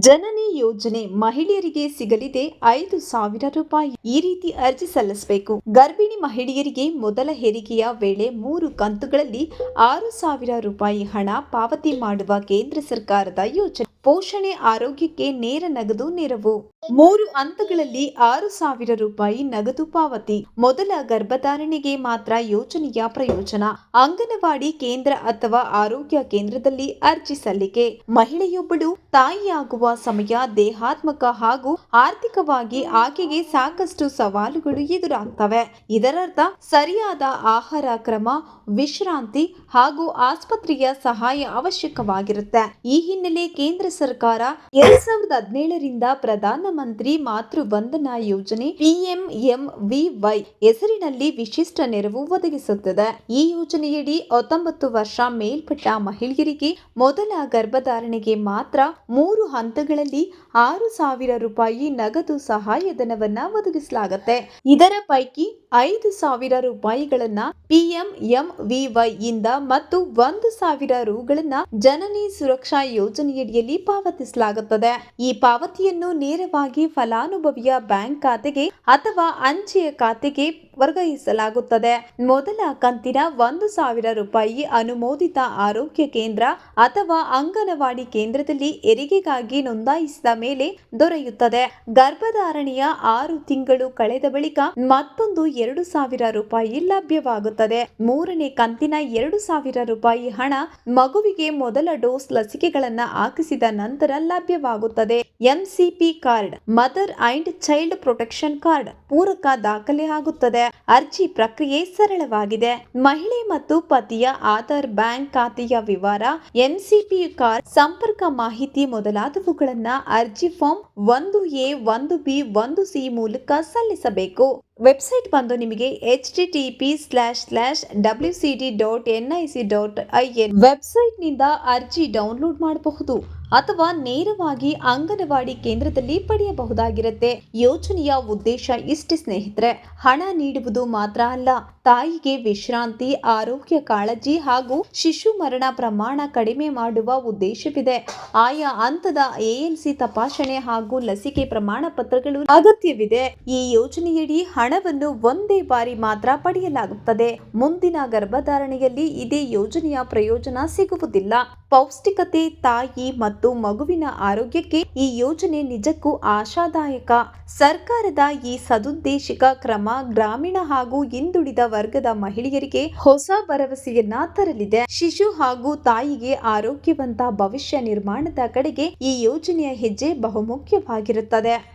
ಜನನಿ ಯೋಜನೆ ಮಹಿಳೆಯರಿಗೆ ಸಿಗಲಿದೆ ಐದು ಸಾವಿರ ರೂಪಾಯಿ. ಈ ರೀತಿ ಅರ್ಜಿ ಸಲ್ಲಿಸಬೇಕು. ಗರ್ಭಿಣಿ ಮಹಿಳೆಯರಿಗೆ ಮೊದಲ ಹೆರಿಗೆಯ ವೇಳೆ ಮೂರು ಕಂತುಗಳಲ್ಲಿ ಆರು ಸಾವಿರ ರೂಪಾಯಿ ಹಣ ಪಾವತಿ ಮಾಡುವ ಕೇಂದ್ರ ಸರ್ಕಾರದ ಯೋಜನೆ. ಪೋಷಣೆ ಆರೋಗ್ಯಕ್ಕೆ ನೇರ ನಗದು ನೆರವು. ಮೂರು ಹಂತಗಳಲ್ಲಿ ಆರು ಸಾವಿರ ರೂಪಾಯಿ ನಗದು ಪಾವತಿ. ಮೊದಲ ಗರ್ಭಧಾರಣೆಗೆ ಮಾತ್ರ ಯೋಜನೆಯ ಪ್ರಯೋಜನ. ಅಂಗನವಾಡಿ ಕೇಂದ್ರ ಅಥವಾ ಆರೋಗ್ಯ ಕೇಂದ್ರದಲ್ಲಿ ಅರ್ಜಿ ಸಲ್ಲಿಕೆ. ಮಹಿಳೆಯೊಬ್ಬಳು ತಾಯಿಯಾಗುವ ಸಮಯ ದೇಹಾತ್ಮಕ ಹಾಗೂ ಆರ್ಥಿಕವಾಗಿ ಆಕೆಗೆ ಸಾಕಷ್ಟು ಸವಾಲುಗಳು ಎದುರಾಗ್ತವೆ. ಇದರರ್ಥ, ಸರಿಯಾದ ಆಹಾರ ಕ್ರಮ, ವಿಶ್ರಾಂತಿ ಹಾಗೂ ಆಸ್ಪತ್ರೆಯ ಸಹಾಯ ಅವಶ್ಯಕವಾಗಿರುತ್ತೆ. ಈ ಹಿನ್ನೆಲೆ ಕೇಂದ್ರ ಸರ್ಕಾರ ಎರಡ್ ಸಾವಿರದ ಹದಿನೇಳರಿಂದ ಪ್ರಧಾನ ಮಂತ್ರಿ ಮಾತೃ ವಂದನಾ ಯೋಜನೆ ಪಿಎಂಎಂವಿವೈ ಹೆಸರಿನಲ್ಲಿ ವಿಶಿಷ್ಟ ನೆರವು ಒದಗಿಸುತ್ತದೆ. ಈ ಯೋಜನೆಯಡಿ ಹತ್ತೊಂಬತ್ತು ವರ್ಷ ಮೇಲ್ಪಟ್ಟ ಮಹಿಳೆಯರಿಗೆ ಮೊದಲ ಗರ್ಭಧಾರಣೆಗೆ ಮಾತ್ರ ಮೂರು ಹಂತಗಳಲ್ಲಿ ಆರು ಸಾವಿರ ರೂಪಾಯಿ ನಗದು ಸಹಾಯಧನವನ್ನ ಒದಗಿಸಲಾಗುತ್ತೆ. ಇದರ ಪೈಕಿ ಐದು ಸಾವಿರ ರೂಪಾಯಿಗಳನ್ನ ಪಿಎಂಎಂವಿವೈ ಇಂದ ಮತ್ತು ಒಂದು ಸಾವಿರ ರೂಗಳನ್ನ ಜನನಿ ಸುರಕ್ಷಾ ಯೋಜನೆಯಡಿಯಲ್ಲಿ ಪಾವತಿಸಲಾಗುತ್ತದೆ. ಈ ಪಾವತಿಯನ್ನು ನೇರವಾಗಿ ಫಲಾನುಭವಿಯ ಬ್ಯಾಂಕ್ ಖಾತೆಗೆ ಅಥವಾ ಅಂಚೆಯ ಖಾತೆಗೆ ವರ್ಗಾಯಿಸಲಾಗುತ್ತದೆ. ಮೊದಲ ಕಂತಿನ ಒಂದು ಸಾವಿರ ರೂಪಾಯಿ ಅನುಮೋದಿತ ಆರೋಗ್ಯ ಕೇಂದ್ರ ಅಥವಾ ಅಂಗನವಾಡಿ ಕೇಂದ್ರದಲ್ಲಿ ಹೆರಿಗೆಗಾಗಿ ನೋಂದಾಯಿಸಿದ ಮೇಲೆ ದೊರೆಯುತ್ತದೆ. ಗರ್ಭಧಾರಣೆಯ ಆರು ತಿಂಗಳು ಕಳೆದ ಬಳಿಕ ಮತ್ತೊಂದು ಎರಡು ಸಾವಿರ ರೂಪಾಯಿ ಲಭ್ಯವಾಗುತ್ತದೆ. ಮೂರನೇ ಕಂತಿನ ಎರಡು ಸಾವಿರ ರೂಪಾಯಿ ಹಣ ಮಗುವಿಗೆ ಮೊದಲ ಡೋಸ್ ಲಸಿಕೆಗಳನ್ನ ಹಾಕಿಸಿದ ನಂತರ ಲಭ್ಯವಾಗುತ್ತದೆ. MCP card, mother and child protection card ಪೂರಕ ದಾಖಲೆ ಆಗುತ್ತದೆ. ಅರ್ಜಿ ಪ್ರಕ್ರಿಯೆ ಸರಳವಾಗಿದೆ. ಮಹಿಳೆ ಮತ್ತು ಪತಿಯ ಆಧಾರ್ ಬ್ಯಾಂಕ್ ಖಾತೆಯ ವಿವರ ಎಂಸಿಪಿ ಕಾರ್ಡ್ ಸಂಪರ್ಕ ಮಾಹಿತಿ ಮೊದಲಾದವುಗಳನ್ನ ಅರ್ಜಿ ಫಾರ್ಮ್ ಒಂದು ಎ ಒಂದು ಬಿ ಒಂದು ಸಿ ಮೂಲಕ ಸಲ್ಲಿಸಬೇಕು. ವೆಬ್ಸೈಟ್ ಬಂದು ನಿಮಗೆ H D T P slash slash W C D dot N I C dot I N ವೆಬ್ಸೈಟ್ನಿಂದ ಅರ್ಜಿ ಡೌನ್ಲೋಡ್ ಮಾಡಬಹುದು. ಅಥವಾ ನೇರವಾಗಿ ಅಂಗನವಾಡಿ ಕೇಂದ್ರದಲ್ಲಿ ಪಡೆಯಬಹುದಾಗಿರುತ್ತೆ. ಯೋಜನೆಯ ಉದ್ದೇಶ ಇಷ್ಟೇ ಸ್ನೇಹಿತರೆ, ಹಣ ನೀಡುವುದು ಮಾತ್ರ ಅಲ್ಲ. ತಾಯಿಗೆ ವಿಶ್ರಾಂತಿ, ಆರೋಗ್ಯ ಕಾಳಜಿ ಹಾಗೂ ಶಿಶು ಮರಣ ಪ್ರಮಾಣ ಕಡಿಮೆ ಮಾಡುವ ಉದ್ದೇಶವಿದೆ. ಆಯಾ ಹಂತದ ಎಎನ್ಸಿ ತಪಾಸಣೆ ಹಾಗೂ ಲಸಿಕೆ ಪ್ರಮಾಣ ಪತ್ರಗಳು ಅಗತ್ಯವಿದೆ. ಈ ಯೋಜನೆಯಡಿ ಹಣವನ್ನು ಒಂದೇ ಬಾರಿ ಮಾತ್ರ ಪಡೆಯಲಾಗುತ್ತದೆ. ಮುಂದಿನ ಗರ್ಭಧಾರಣೆಯಲ್ಲಿ ಇದೇ ಯೋಜನೆಯ ಪ್ರಯೋಜನ ಸಿಗುವುದಿಲ್ಲ. ಪೌಷ್ಟಿಕತೆ, ತಾಯಿ ಮತ್ತು ಮಗುವಿನ ಆರೋಗ್ಯಕ್ಕೆ ಈ ಯೋಜನೆ ನಿಜಕ್ಕೂ ಆಶಾದಾಯಕ. ಸರ್ಕಾರದ ಈ ಸದುದ್ದೇಶಿಕ ಕ್ರಮ ಗ್ರಾಮೀಣ ಹಾಗೂ ಹಿಂದುಳಿದ ವರ್ಗದ ಮಹಿಳೆಯರಿಗೆ ಹೊಸ ಭರವಸೆಯನ್ನ ತರಲಿದೆ. ಶಿಶು ಹಾಗೂ ತಾಯಿಗೆ ಆರೋಗ್ಯವಂತ ಭವಿಷ್ಯ ನಿರ್ಮಾಣದ ಕಡೆಗೆ ಈ ಯೋಜನೆಯ ಹೆಜ್ಜೆ ಬಹುಮುಖ್ಯವಾಗಿರುತ್ತದೆ.